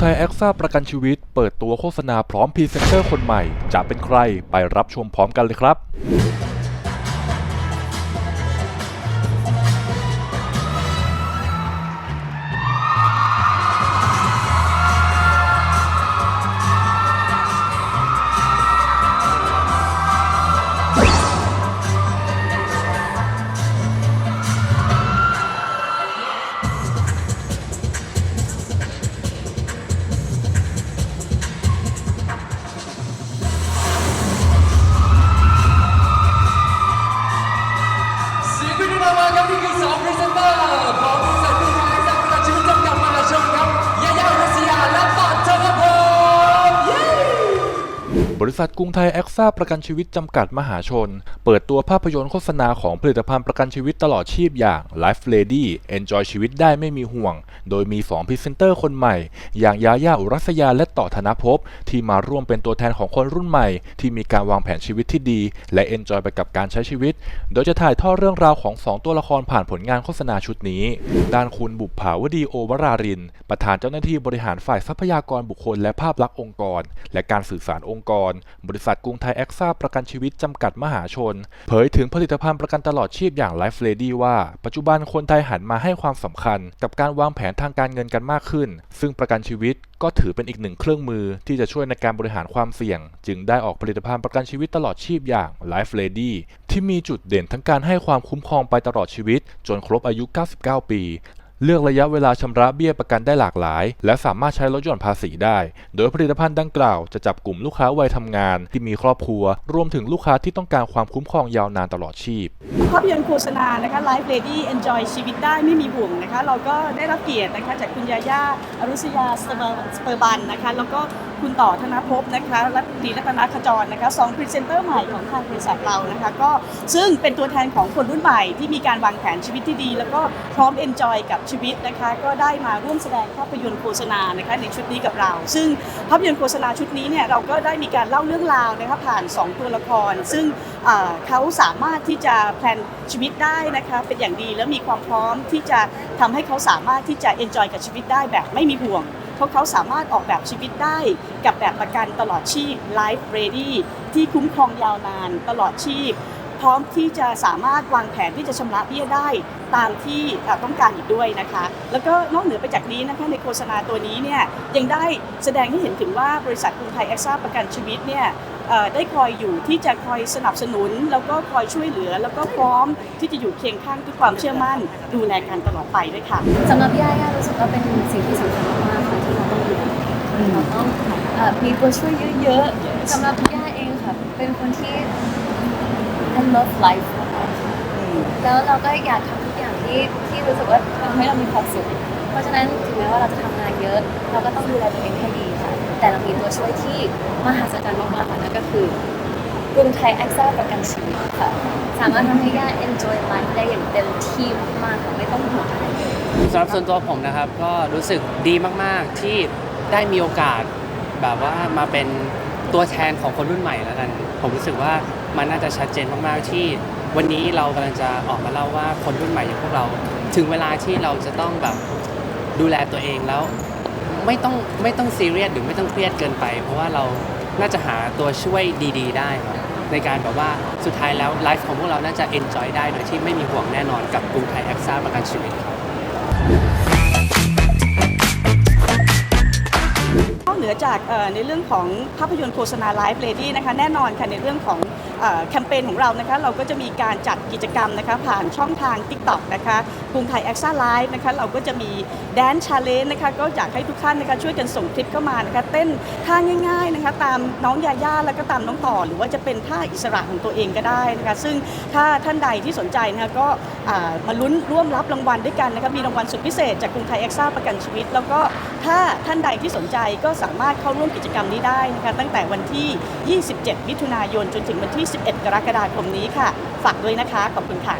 ไทยแอคซ่าประกันชีวิต เปิดตัวโฆษณาพร้อมพรีเซนเตอร์คนใหม่ จะเป็นใครไปรับชมพร้อมกันเลยครับ ริษัทกรุงไทยแอคซ่าประกันชีวิตจำกัดมหาชน เปิดตัวภาพยนตร์โฆษณาของผลิตภัณฑ์ประกันชีวิตตลอดชีพอย่าง Life Lady Enjoy ชีวิตได้ไม่มีห่วง โดยมี2พรีเซนเตอร์คนใหม่ อย่างยาย่าอุรัสยาและต่อธนภพ ที่มาร่วมเป็นตัวแทนของคนรุ่นใหม่ ที่มีการวางแผนชีวิตที่ดี และ Enjoy ไปกับการใช้ชีวิต โดยจะถ่ายทอดเรื่องราวของ 2 ตัวละครผ่านผลงานโฆษณาชุดนี้ ด้านคุณบุปผาวดีโอวราริน ประธานเจ้าหน้าที่บริหารฝ่ายทรัพยากรบุคคลและภาพลักษณ์องค์กร และการสื่อสารองค์กรบริษัทกรุงไทยแอคซ่าประกันชีวิตจำกัดมหาชน เผยถึงผลิตภัณฑ์ประกันตลอดชีพอย่าง Life Lady ว่าปัจจุบันคนไทยหันมาให้ความสำคัญ กับการวางแผนทางการเงินกันมากขึ้น ซึ่งประกันชีวิตก็ถือเป็นอีกหนึ่งเครื่องมือที่จะช่วยในการบริหารความเสี่ยง จึงได้ออกผลิตภัณฑ์ประกันชีวิตตลอดชีพอย่าง Life Lady ที่มีจุดเด่นทั้งการให้ความคุ้มครองไปตลอดชีวิต จนครบอายุ 99 ปี เลือกระยะเวลาชำระเบี้ยประกันได้หลากหลาย และสามารถใช้ลดหย่อนภาษีได้ โดยผลิตภัณฑ์ดังกล่าวจะจับกลุ่มลูกค้าวัยทำงาน ที่มีครอบครัว รวมถึงลูกค้าที่ต้องการความคุ้มครองยาวนานตลอดชีพภาพยนตร์โฆษณานะคะ Life Lady Enjoy ชีวิตได้ไม่มีห่วงนะคะ เราก็ได้รับเกียรตินะคะจากคุณยาย่าอรุษยาสเปอร์สเปอร์บันนะคะ แล้วก็คุณต่อธนภพนะคะรัตนีรัตนขจรนะคะสองพรีเซนเตอร์ใหม่ของทางบริษัทเรานะคะก็ซึ่งเป็นตัวแทนของคนรุ่นใหม่ที่มีการวางแผนชีวิตที่ดี แล้วก็พร้อม Enjoy กับชีวิตนะคะก็ได้มาร่วมแสดงภาพยนตร์โฆษณานะคะในชุดนี้กับเรา ซึ่งภาพยนตร์โฆษณาชุดนี้เนี่ยเราก็ได้มีการเล่าเรื่องราวนะคะผ่าน 2 ตัวละคร ซึ่งเขาสามารถที่จะแพลนชีวิตได้นะคะเป็นอย่างดีแล้วมีความพร้อมที่จะทำให้เขาสามารถที่จะ enjoy กับชีวิตได้แบบไม่มีห่วง พราะเขาสามารถออกแบบชีวิตได้กับแบบประกันตลอดชีพ Life Ready ที่คุ้มครองยาวนานตลอดชีพ พร้อมที่จะสามารถวางแผนที่จะชำระเบี้ยได้ ตามที่เอ่อต้องการอีกด้วยนะคะ แล้วก็นอกเหนือไปจากนี้นะคะในโฆษณาตัวนี้เนี่ยยังได้แสดงให้เห็นถึงว่าบริษัทกรุงไทยแอคซ่าประกันชีวิตเนี่ยเอ่อได้คอยอยู่ที่จะคอยสนับสนุน แล้วก็คอยช่วยเหลือ แล้วก็พร้อมที่จะอยู่เคียงข้างด้วยความเชื่อมั่น ดูแลกันตลอดไปด้วยค่ะสำหรับย่าย่ารู้สึกว่าเป็นสิ่งที่สำคัญมากๆค่ะที่เราต้องดูแลเราต้องเอ่อมีตัวช่วยเยอะๆสำหรับย่าเองค่ะเป็นคนที่ I love life นะคะ แล้วเราก็อยากทำทุกอย่างที่ที่รู้สึกว่าทำให้เรามีความสุข เพราะฉะนั้นถึงแม้ว่าเราจะทำงานเยอะ เราก็ต้องดูแลตัวเองให้ดีค่ะ แต่เรามีตัวช่วยที่มหัศจรรย์มากๆค่ะนั่นก็คือกรุงไทยแอคซ่าประกันชีวิตค่ะ สามารถทำให้ย่า enjoy life ได้อย่างเต็มที่มากๆค่ะไม่ต้องห่วงอะไรเลย สำหรับส่วนตัวผมนะครับก็รู้สึกดีมากๆที่ได้มีโอกาสแบบว่ามาเป็นตัวแทนของคนรุ่นใหม่แล้วกัน ผมรู้สึกว่ามันน่าจะชัดเจนมากๆที่ วันนี้เรากำลังจะออกมาเล่าว่าคนรุ่นใหม่อย่างพวกเรา ถึงเวลาที่เราจะต้องแบบดูแลตัวเองแล้ว ไม่ต้องไม่ต้องซีเรียสหรือไม่ต้องเครียดเกินไป เพราะว่าเราน่าจะหาตัวช่วยดี ๆ ได้ครับในการแบบว่าสุดท้ายแล้วไลฟ์ของพวกเราน่าจะเอนจอยได้โดยที่ไม่มีห่วงแน่นอนกับกรุงไทยแอคซ่าประกันชีวิตครับ นอกเหนือจากในเรื่องของภาพยนตร์โฆษณา Live Lady นะคะแน่นอนค่ะในเรื่องของแคมเปญของเรานะคะเราก็จะมีการจัดกิจกรรมนะคะผ่านช่องทาง TikTok นะคะกรุงไทย a x a Live นะคะเราก็จะมี Dance Challenge นะคะก็อยากให้ทุกท่านนะคะช่วยกันส่งคลิปเข้ามานะคะเต้นท่าง่ายๆนะคะตามน้องยาย่าแล้วก็ตามน้องต่อ หรือว่าจะเป็นท่าอิสระของตัวเองก็ได้นะคะซึ่งถ้าท่านใดที่สนใจนะคะก็มาลุ้นร่วมรับรางวัลด้วยกันนะคะมีรางวัลสุดพิเศษจากกรุงไทย a x a ประกันชีวิต แล้วก็ถ้าท่านใดที่สนใจก็สามารถเข้าร่วมกิจกรรมนี้ได้นะคะตั้งแต่วันที่ 27 มิถุนายน จนถึงวันที่ 11 กรกฎาคมนี้ค่ะ ฝากด้วยนะคะ ขอบคุณค่ะ